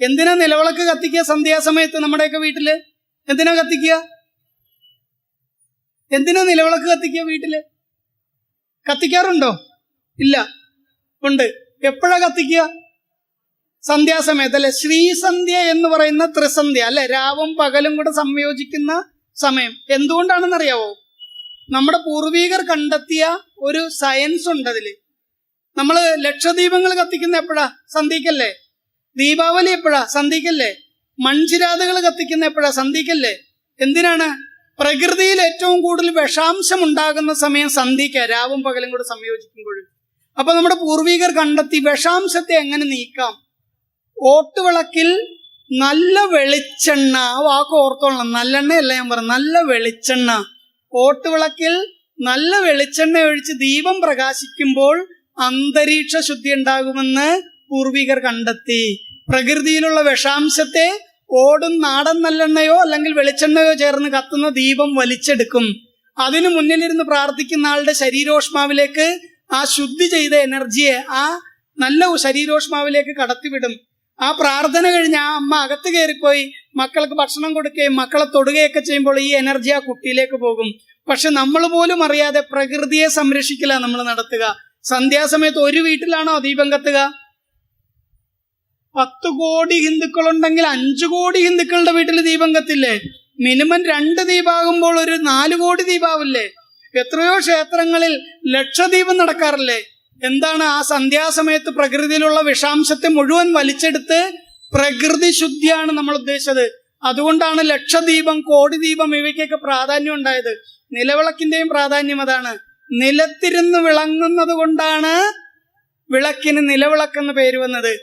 എന്തിനാ നിലവിളക്ക് കത്തിക്കുക സന്ധ്യാസമയത്ത് നമ്മുടെയൊക്കെ വീട്ടിൽ? എന്തിനാ കത്തിക്കുക? എന്തിനാ നിലവിളക്ക് കത്തിക്കുക വീട്ടിൽ? കത്തിക്കാറുണ്ടോ? ഇല്ല. ഉണ്ട്. എപ്പോഴാ കത്തിക്കുക? സന്ധ്യാസമയത്ത് അല്ലെ? ശ്രീസന്ധ്യ എന്ന് പറയുന്ന ത്രിസന്ധ്യ അല്ലെ? രാവും പകലും കൂടെ സംയോജിക്കുന്ന സമയം. എന്തുകൊണ്ടാണെന്നറിയാവോ? നമ്മുടെ പൂർവീകർ കണ്ടെത്തിയ ഒരു സയൻസ് ഉണ്ട് അതിൽ. നമ്മൾ ലക്ഷദ്വീപങ്ങൾ കത്തിക്കുന്ന എപ്പോഴാ? സന്ധ്യക്കല്ലേ? ദീപാവലി എപ്പോഴാ? സന്ധിക്കല്ലേ മൺചിരാതകൾ കത്തിക്കുന്ന എപ്പോഴാ? സന്ധിക്കല്ലേ എന്തിനാണ്? പ്രകൃതിയിൽ ഏറ്റവും കൂടുതൽ വിഷാംശം ഉണ്ടാകുന്ന സമയം സന്ധിക്ക രാവും പകലും കൂടെ സംയോജിക്കുമ്പോൾ അപ്പൊ നമ്മുടെ പൂർവികർ കണ്ടെത്തി വിഷാംശത്തെ എങ്ങനെ നീക്കാം? ഓട്ടുവിളക്കിൽ നല്ല വെളിച്ചെണ്ണ വാക്ക് ഓർത്തോളണം. നല്ലെണ്ണയല്ല ഞാൻ പറഞ്ഞു നല്ല വെളിച്ചെണ്ണ. ഓട്ടുവിളക്കിൽ നല്ല വെളിച്ചെണ്ണ ഒഴിച്ച് ദീപം പ്രകാശിക്കുമ്പോൾ അന്തരീക്ഷ ശുദ്ധി ഉണ്ടാകുമെന്ന് പൂർവികർ കണ്ടെത്തി. പ്രകൃതിയിലുള്ള വിഷാംശത്തെ ഓടും നാടൻ നല്ലെണ്ണയോ അല്ലെങ്കിൽ വെളിച്ചെണ്ണയോ ചേർന്ന് കത്തുന്ന ദീപം വലിച്ചെടുക്കും. അതിനു മുന്നിലിരുന്ന് പ്രാർത്ഥിക്കുന്ന ആളുടെ ശരീരോഷ്മാവിലേക്ക് ആ ശുദ്ധി ചെയ്ത എനർജിയെ ആ നല്ല ശരീരോഷ്മാവിലേക്ക് കടത്തിവിടും. ആ പ്രാർത്ഥന കഴിഞ്ഞ് ആ അമ്മ അകത്ത് കയറിപ്പോയി. മക്കൾക്ക് ഭക്ഷണം കൊടുക്കുകയും മക്കളെ തൊടുകയൊക്കെ ചെയ്യുമ്പോൾ ഈ എനർജി ആ കുട്ടിയിലേക്ക് പോകും. പക്ഷെ നമ്മൾ പോലും അറിയാതെ പ്രകൃതിയെ സംരക്ഷിക്കല നമ്മൾ നടത്തുക. സന്ധ്യാസമയത്ത് ഒരു വീട്ടിലാണോ ദീപം കത്തുക? പത്ത് കോടി ഹിന്ദുക്കളുണ്ടെങ്കിൽ അഞ്ചു കോടി ഹിന്ദുക്കളുടെ വീട്ടിൽ ദീപം കത്തില്ലേ മിനിമം രണ്ട് ദീപാകുമ്പോൾ ഒരു നാല് കോടി ദീപാവില്ലേ? എത്രയോ ക്ഷേത്രങ്ങളിൽ ലക്ഷദീപം നടക്കാറില്ലേ? എന്താണ് ആ സന്ധ്യാസമയത്ത് പ്രകൃതിയിലുള്ള വിഷാംശത്തെ മുഴുവൻ വലിച്ചെടുത്ത് പ്രകൃതി ശുദ്ധിയാണ് നമ്മൾ ഉദ്ദേശിച്ചത്. അതുകൊണ്ടാണ് ലക്ഷദീപം കോടി ദീപം ഇവയ്ക്കൊക്കെ പ്രാധാന്യം ഉണ്ടായത്. നിലവിളക്കിന്റെയും പ്രാധാന്യം അതാണ്. നിലത്തിരുന്ന് വിളങ്ങുന്നത് കൊണ്ടാണ് വിളക്കിന് നിലവിളക്കെന്ന് പേര് വന്നത്.